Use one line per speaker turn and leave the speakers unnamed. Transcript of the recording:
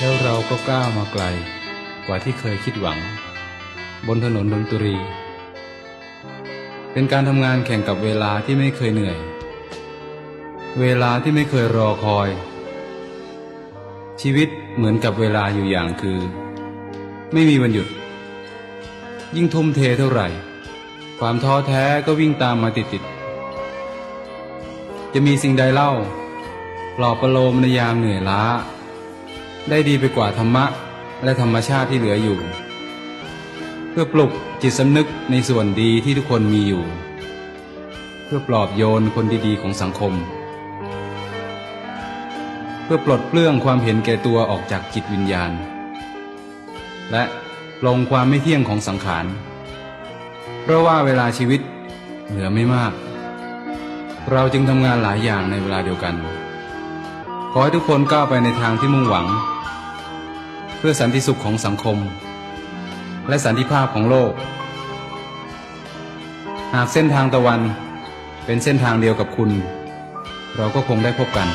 แล้วเราก็ก้าวมาไกล กว่าที่เคยคิดหวัง บนถนนดนตรี เป็นการทำงานแข่งกับเวลาที่ไม่เคยเหนื่อย เวลาที่ไม่เคยรอคอย ชีวิตเหมือนกับเวลาอยู่อย่างคือ ไม่มีวันหยุด ยิ่งทุ่มเทเท่าไหร่ ความท้อแท้ก็วิ่งตามมาติดๆจะมีสิ่งใดเล่าปลอบประโลมในยามเหนื่อยล้า ได้ดีไปกว่าธรรมะและธรรมชาติที่เหลืออยู่ เพื่อปลุกจิตสำนึกในส่วนดีที่ทุกคนมีอยู่ เพื่อปลอบโยนคนดีๆของสังคม เพื่อปลดเปลื้องความเห็นแก่ตัวออกจากจิตวิญญาณ และปลงความไม่เที่ยงของสังขาร เพราะว่าเวลาชีวิตเหลือไม่มาก เราจึงทำงานหลายอย่างในเวลาเดียวกัน อให้ทุกคนก้าวไปในทางที่มุ่งหวัง เพื่อสันติสุขของสังคม และสันติภาพของโลก หากเส้นทางตะวันเป็นเส้นทางเดียวกับคุณ เราก็คงได้พบกัน